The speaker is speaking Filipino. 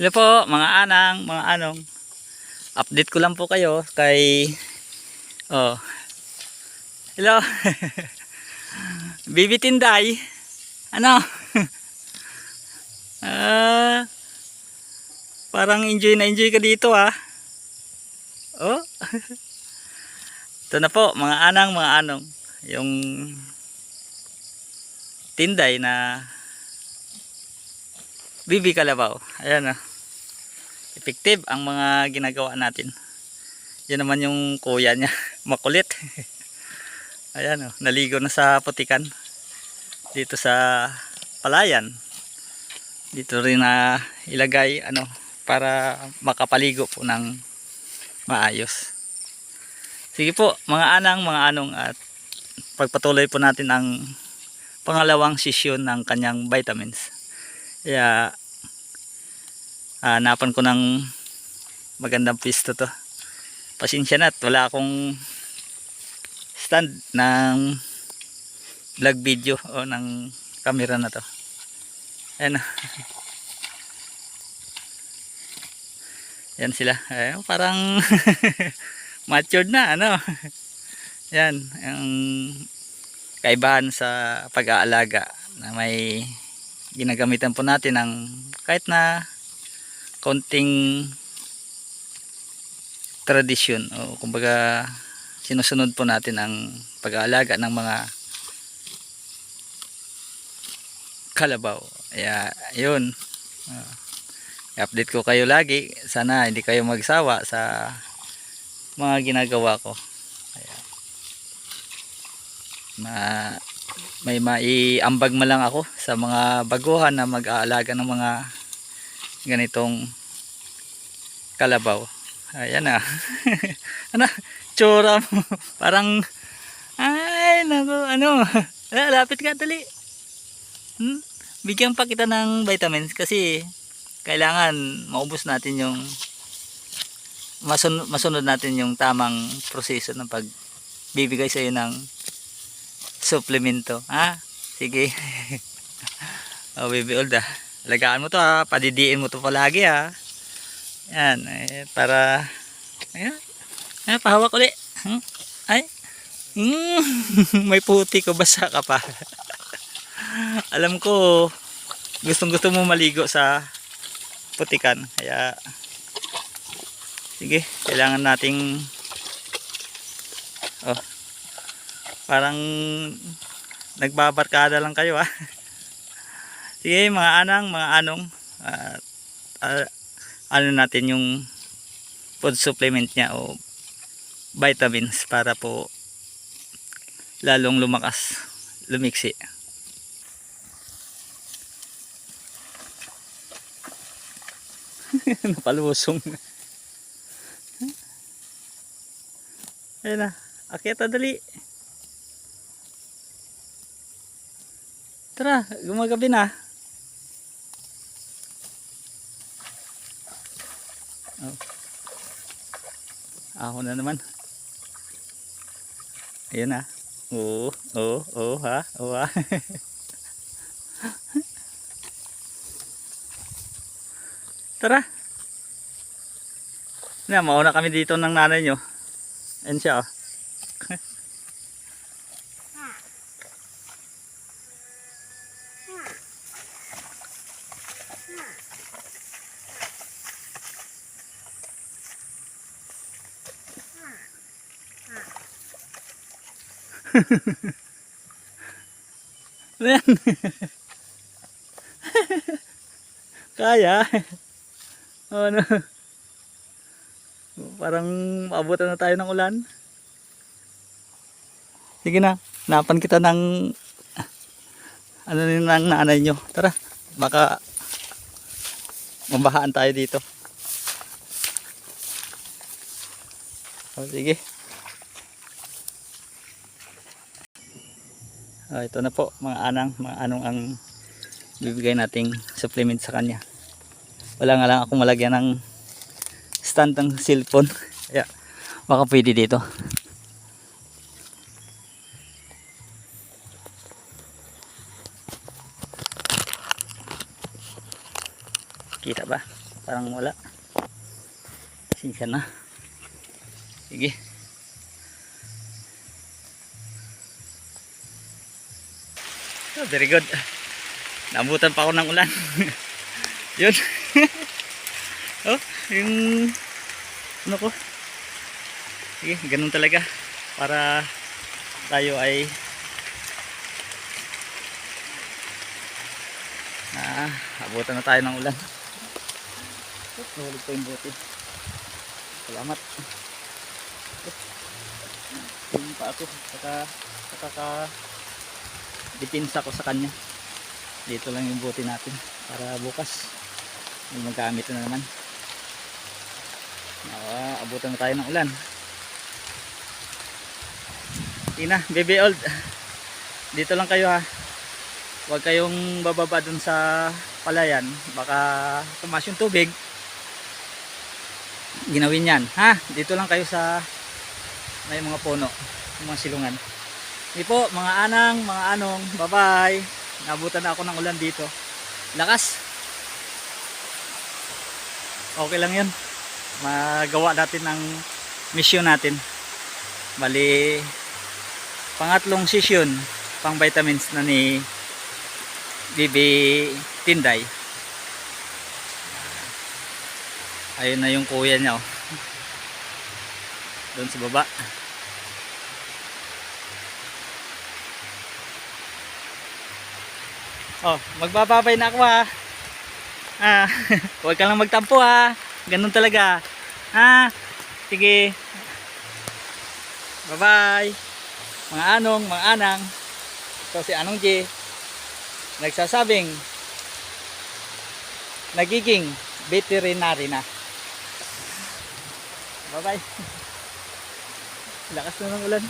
Hello po mga anang, mga anong. Update ko lang po kayo kay Oh. Hello. Tinday. Ano? Ah. parang enjoy na enjoy ka dito ah. Oh. Ito na po mga anang, mga anong. Yung tinday na Bibi Kalabaw. Ayan ah. Effective ang mga ginagawa natin. Yan naman yung kuya niya. Makulit. Ayan oh. Naligo na sa putikan. Dito sa palayan. Dito rin na ilagay ano para makapaligo po ng maayos. Sige po mga anang, mga anong at pagpatuloy po natin ang pangalawang session ng kanyang vitamins. Kaya hanapan ko ng magandang pisto to. Pasensya na at wala akong stand ng vlog video o ng camera na to. Ayan. Yan sila. Eh, parang matured na ano. Yan ang kaibahan sa pag-aalaga na may ginagamitan po natin ng kahit na konting tradisyon o kumbaga sinusunod po natin ang pag-aalaga ng mga kalabaw. Kaya yun. Uh, update ko kayo lagi. Sana hindi kayo magsawa sa mga ginagawa ko. Kaya, ma may maiambag ma lang ako sa mga baguhan na mag-aalaga ng mga ganitong kalabaw. Ayan na. ano? Tsura mo. Parang ay, nako, ano. Ah, Lapit ka, dali. Hmm? Bigyan pa kita ng vitamins kasi kailangan maubos natin yung masunod, masunod natin yung tamang proseso ng pagbibigay sa iyo ng suplemento. Ha? Sige. oh, baby old ah. Alagaan mo to ha. Padidiin mo to palagi ha. Yan. Eh, para ayan. Ayan, pahawak ulit. Hmm? Ay. Hmm. May puti ko. Basa ka pa. Alam ko gustong gusto mo maligo sa putikan. Kaya sige, kailangan nating oh, parang nagbabarkada lang kayo ah. Sige mga anang, mga anong ah, ah, ano natin yung food supplement niya o vitamins para po lalong lumakas, lumiksi. Napalusong. Ayun na. Akyata dali. Tara, gumagabi na. Oh. Ako na naman. Ayun na. Oo, oo, oo ha, oo ha. Tara. Na, mauna kami dito ng nanay nyo. Ayan siya oh. Ayan. Kaya. Oh, ano. Parang abutan na tayo ng ulan. Sige na, napan kita ng ano rin ng nanay nyo. Tara, baka mabahaan tayo dito. O, sige. O, ito na po, mga anang, mga anong ang bibigay nating supplement sa kanya. Wala nga lang akong malagyan ng stand ng cellphone. Kaya baka pwede dito. Kita ba? parang wala. Sinsya na. Sige. Oh, very good. Nabutan pa ako ng ulan. Yun. oh, yung ano ko. Sige, ganun talaga. Para tayo ay ah, abutan na tayo ng ulan. Nahulog pa yung bote. Salamat. Yung pa ako. Saka, saka ka dipinsa ko sa kanya. Dito lang yung bote natin para bukas. Magamit na naman. Nawa, abutan tayo ng ulan. Tina, baby old. Dito lang kayo ha. Huwag kayong bababa dun sa palayan. Baka tumas yung tubig. Ginawin yan ha. Dito lang kayo sa may mga puno mga silungan hindi po, mga anang, mga anong, bye-bye. Nabutan na ako ng ulan dito. Lakas. Okay lang yun. Magawa natin ng mission natin. Bali, pangatlong session, pang vitamins na ni Bibi Tinday. Ayun na yung kuya niya. Oh. Doon sa baba. Oh, magbababay na ako ha. Ah, huwag ka lang magtampo ha. Ganun talaga. Ha? Sige. Bye-bye. Mga anong, mga anang. Ito si Anong J. Nagsasabing nagiging veterinary na. Bye-bye. Lakas na ng ulan.